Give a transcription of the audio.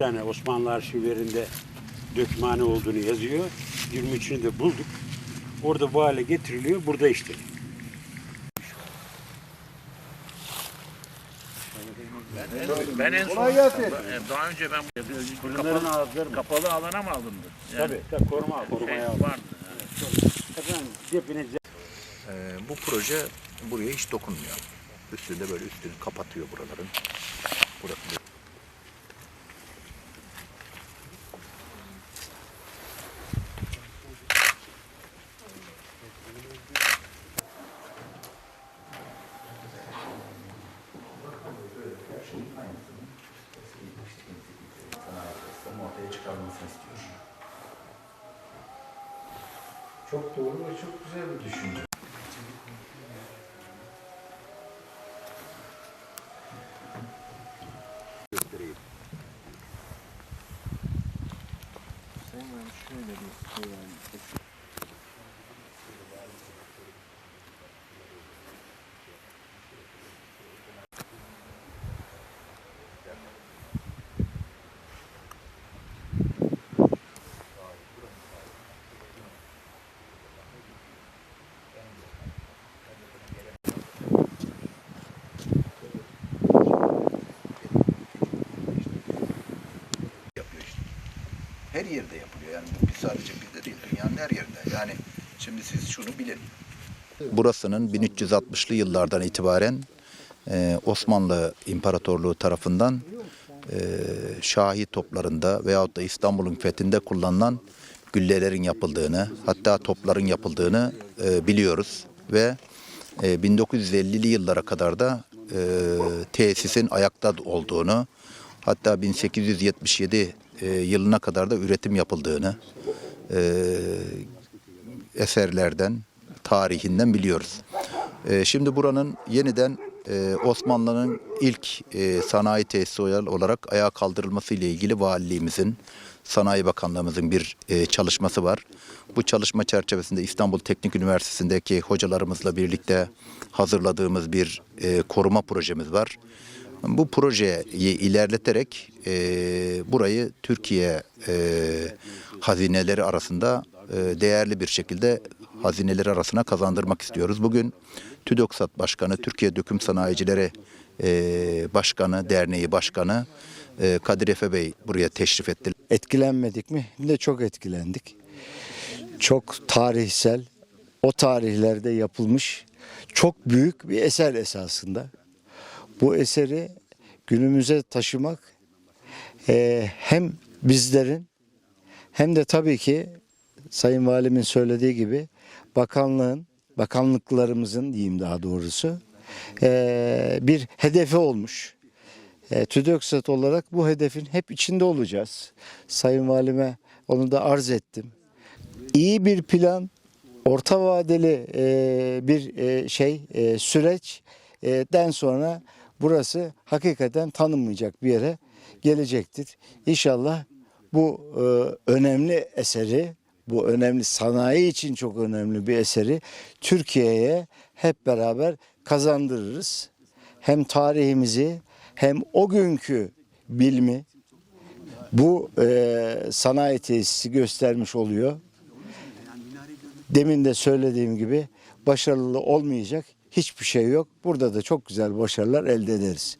Bir tane Osmanlı arşivlerinde dökümhane olduğunu yazıyor. 23'ünü de bulduk. Orada bu hale getiriliyor. Burada işleniyor. Ben en son Kolay gelsin. e, daha önce ben Fırınların kapalı, ağızları mı? kapalı alana mı alındı? Yani Tabii, tabii koruma, şey korumaya aldım. vardı. Efendim, hepiniz Ee, bu proje buraya hiç dokunmuyor. Üstünde böyle üstünü kapatıyor buraların. Burası çıkarılmasını istiyor. Çok doğru ve çok güzel bir düşünce. göstereyim. yapıyor işte. Her yerde yapılıyor yani bu sadece bizde değil dünyanın her yerinde. Yani şimdi siz şunu bilin. Burasının 1360'lı yıllardan itibaren e, Osmanlı İmparatorluğu tarafından e, Şahi toplarında veyahut da İstanbul'un fethinde kullanılan güllelerin yapıldığını hatta topların yapıldığını e, biliyoruz ve e, 1950'li yıllara kadar da tesisin ayakta olduğunu hatta 1877 e, yılına kadar da üretim yapıldığını e, eserlerden, tarihinden biliyoruz. E, şimdi buranın yeniden e, Osmanlı'nın ilk e, sanayi tesisi olarak ayağa kaldırılması ile ilgili valiliğimizin, Sanayi Bakanlığımızın bir e, çalışması var. Bu çalışma çerçevesinde İstanbul Teknik Üniversitesi'ndeki hocalarımızla birlikte hazırladığımız bir e, koruma projemiz var. Bu projeyi ilerleterek e, burayı Türkiye e, hazineleri arasında e, değerli bir şekilde hazineleri arasına kazandırmak istiyoruz. Bugün TÜDOKSAT Başkanı, Türkiye Döküm Sanayicileri e, Başkanı, Derneği Başkanı e, Kadir Efe Bey buraya teşrif etti. Etkilenmedik mi? De çok etkilendik. Çok tarihsel, o tarihlerde yapılmış çok büyük bir eser esasında. Bu eseri günümüze taşımak eee, hem bizlerin hem de tabii ki Sayın Valimin söylediği gibi bakanlığın, bakanlıklarımızın diyeyim daha doğrusu eee, bir hedefi olmuş. E, TÜDÖKSAT olarak bu hedefin hep içinde olacağız. Sayın Valime onu da arz ettim. İyi bir plan, orta vadeli e, bir e, şey e, süreçten sonra burası hakikaten tanınmayacak bir yere gelecektir. İnşallah bu e, önemli eseri, bu önemli sanayi için çok önemli bir eseri Türkiye'ye hep beraber kazandırırız. Hem tarihimizi hem o günkü bilmi bu e, sanayi tesisi göstermiş oluyor. Demin de söylediğim gibi başarılı olmayacak hiçbir şey yok. Burada da çok güzel başarılar elde ederiz.